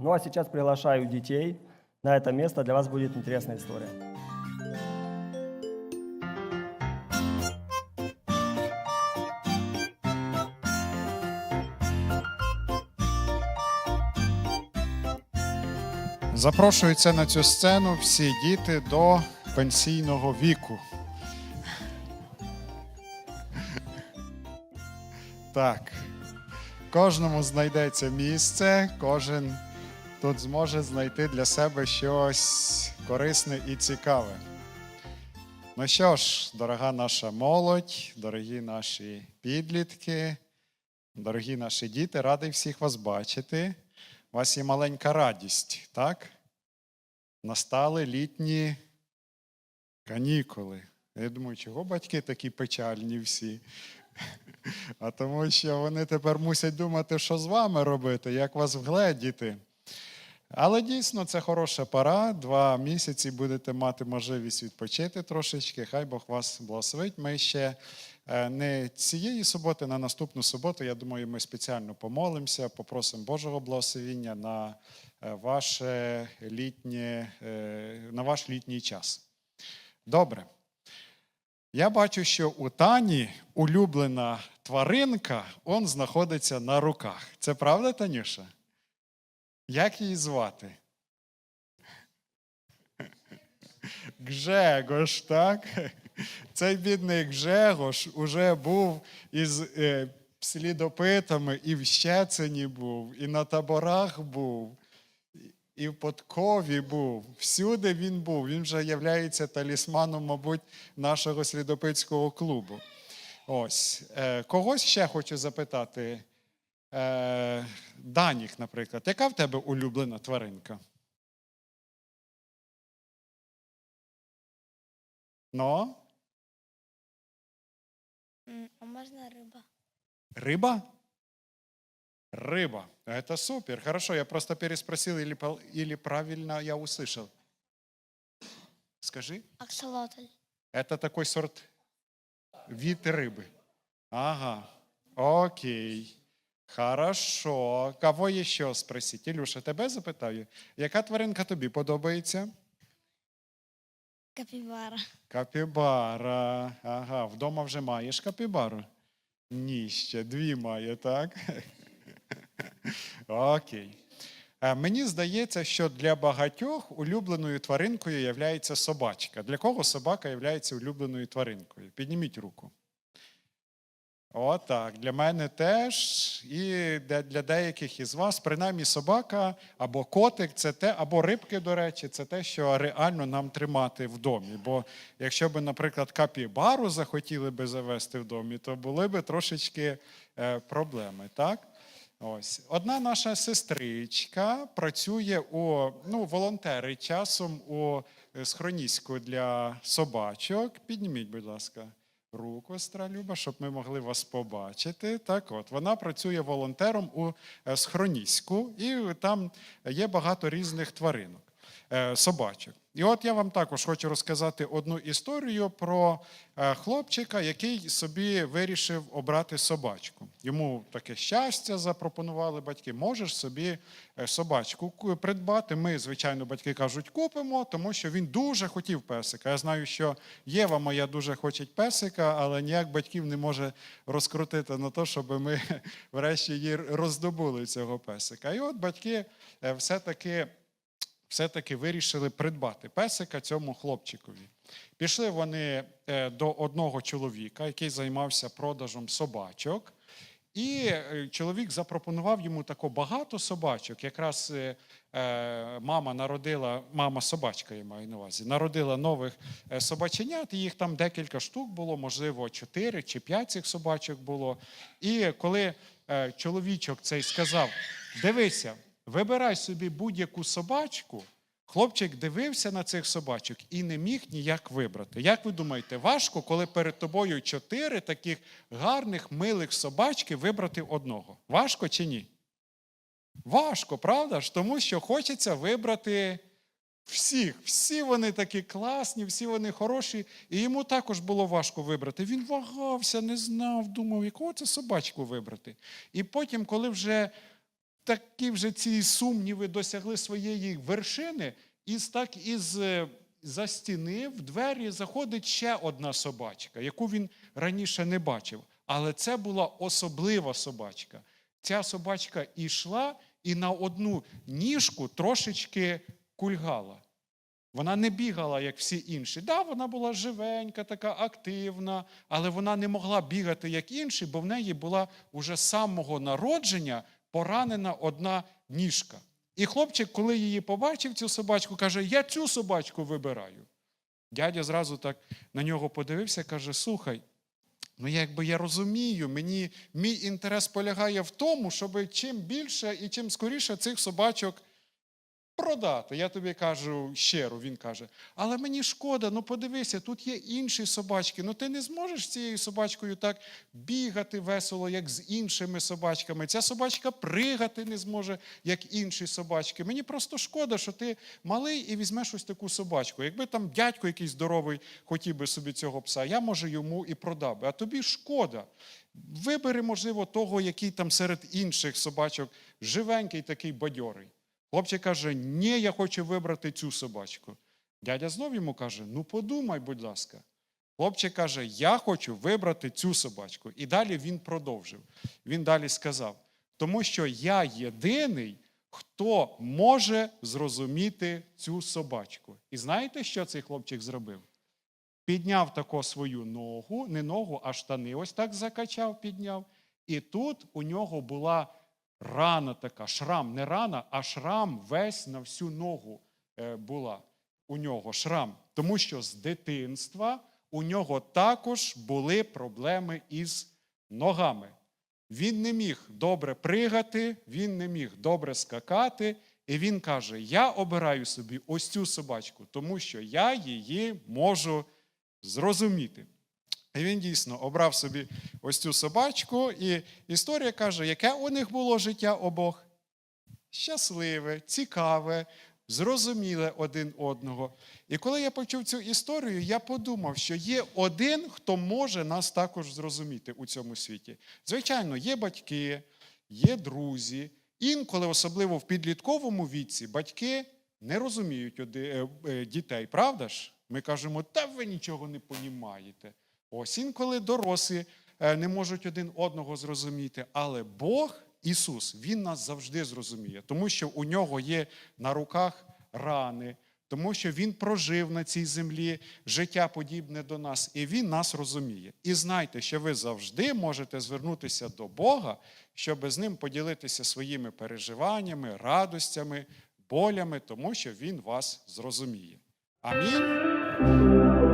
Ну а сейчас приглашаю детей на это место. Для вас будет интересная история. Запрошуються на цю сцену всі діти до пенсійного віку. Так. Кожному знайдеться місце, кожен тут зможе знайти для себе щось корисне і цікаве. Ну що ж, дорога наша молодь, дорогі наші підлітки, дорогі наші діти, радий всіх вас бачити. У вас є маленька радість, так? Настали літні канікули. Я думаю, чого батьки такі печальні всі? А тому що вони тепер мусять думати, що з вами робити, як вас вгледіти. Але дійсно це хороша пора. Два місяці будете мати можливість відпочити трошечки. Хай Бог вас благословить. Ми ще е, не цієї суботи, на наступну суботу. Я думаю, ми спеціально помолимося, попросимо Божого благословіння на е, ваше літнє, е, на ваш літній час. Добре. Я бачу, що у Тані улюблена тваринка, он знаходиться на руках. Це правда, Танюша? Як її звати? Гжегош, так? Цей бідний Гжегош уже був із е, слідопитами, і в Щецині був, і на таборах був, і в Подкові був. Всюди він був. Він вже являється талісманом, мабуть, нашого слідопитського клубу. Ось. Е, когось ще хочу запитати Е, Данік, наприклад, яка в тебе улюблена тваринка? Ну, М, А можна риба? рыба? Рыба. Это супер. Хорошо, я просто переспросил, или, пол- или правильно я услышал. Скажи. Аксолотль. Это такой сорт, вид рыбы. Ага. Окей. Хорошо. Кого ще спросить? Ілюша, тебе запитаю. Яка тваринка тобі подобається? Капібара. Капібара. Ага, вдома вже маєш капібару? Ні, ще дві має, так? Окей. Е, Мені здається, що для багатьох улюбленою тваринкою є собачка. Для кого собака є улюбленою тваринкою? Підніміть руку. Отак. Для мене теж, і для, деяких із вас, принаймні собака або котик, це те, або рибки, до речі, це те, що реально нам тримати в домі. Бо якщо б, наприклад, капібару захотіли би завести в домі, то були б трошечки е, проблеми. Так? Ось. Одна наша сестричка працює у ну, волонтери часом у е, схроніську для собачок. Підніміть, будь ласка, руку, Стралюба, щоб ми могли вас побачити. Так от, вона працює волонтером у е, схроніську, і там є багато різних тваринок, е, собачок. І от я вам також хочу розказати одну історію про е, хлопчика, який собі вирішив обрати собачку. Йому таке щастя запропонували батьки. Можеш собі е, собачку придбати. Ми, звичайно, батьки кажуть, купимо, тому що він дуже хотів песика. Я знаю, що Єва моя дуже хоче песика, але ніяк батьків не може розкрутити на те, щоб ми врешті її роздобули цього песика. І от батьки е, все-таки все-таки вирішили придбати песика цьому хлопчикові. Пішли вони е, до одного чоловіка, який займався продажем собачок. І е, чоловік запропонував йому тако багато собачок. Якраз е, мама народила, мама собачка, я маю на увазі, народила нових собаченят. Їх там декілька штук було, можливо, чотири чи п'ять цих собачок було. І коли чоловічок цей сказав: дивися, вибирай собі будь-яку собачку. Хлопчик дивився на цих собачок і не міг ніяк вибрати. Як ви думаєте, важко, коли перед тобою чотири таких гарних, милих собачки вибрати одного? Важко чи ні? Важко, правда ж? Тому що хочеться вибрати всіх. Всі вони такі класні, всі вони хороші. І йому також було важко вибрати. Він вагався, не знав, думав, якого це собачку вибрати. І потім, коли вже такі вже ці сумніви досягли своєї вершини, і так із е, за стіни в двері заходить ще одна собачка, яку він раніше не бачив. Але це була особлива собачка. Ця собачка йшла і на одну ніжку трошечки кульгала. Вона не бігала, як всі інші. Да, вона була живенька, така активна, але вона не могла бігати, як інші, бо в неї була уже з самого народження поранена одна ніжка. І хлопчик, коли її побачив, цю собачку, каже: Я цю собачку вибираю. Дядя зразу так на нього подивився, каже: Слухай, ну якби я розумію, мені мій інтерес полягає в тому, щоб чим більше і чим скоріше цих собачок продати. Я тобі кажу щиро, він каже, але мені шкода, ну подивися, тут є інші собачки. Ну ти не зможеш цією собачкою так бігати весело, як з іншими собачками. Ця собачка пригати не зможе, як інші собачки. Мені просто шкода, що ти малий і візьмеш ось таку собачку. Якби там дядько якийсь здоровий хотів би собі цього пса, я може йому і продав би. А тобі шкода. Вибери, можливо, того, який там серед інших собачок живенький, такий бадьорий. Хлопчик каже: Ні, я хочу вибрати цю собачку. Дядя знов йому каже: Ну, подумай, будь ласка. Хлопчик каже: Я хочу вибрати цю собачку. І далі він продовжив. Він далі сказав: тому що я єдиний, хто може зрозуміти цю собачку. І знаєте, що цей хлопчик зробив? Підняв тако свою ногу, не ногу, а штани ось так закачав, підняв. І тут у нього була рана така, шрам, не рана, а шрам весь на всю ногу е, була у нього шрам. Тому що з дитинства у нього також були проблеми із ногами. Він не міг добре пригати, він не міг добре скакати. І він каже: Я обираю собі ось цю собачку, тому що я її можу зрозуміти. І він дійсно обрав собі ось цю собачку, і історія каже, яке у них було життя обох? Щасливе, цікаве, зрозуміле один одного. І коли я почув цю історію, я подумав, що є один, хто може нас також зрозуміти у цьому світі. Звичайно, є батьки, є друзі. Інколи, особливо в підлітковому віці, батьки не розуміють е, е, дітей, правда ж? Ми кажемо, та ви нічого не понімаєте. Ось інколи дорослі е, не можуть один одного зрозуміти, але Бог, Ісус, Він нас завжди зрозуміє, тому що у нього є на руках рани, тому що Він прожив на цій землі життя подібне до нас, і Він нас розуміє. І знайте, що ви завжди можете звернутися до Бога, щоб з ним поділитися своїми переживаннями, радостями, болями, тому що Він вас зрозуміє. Амінь.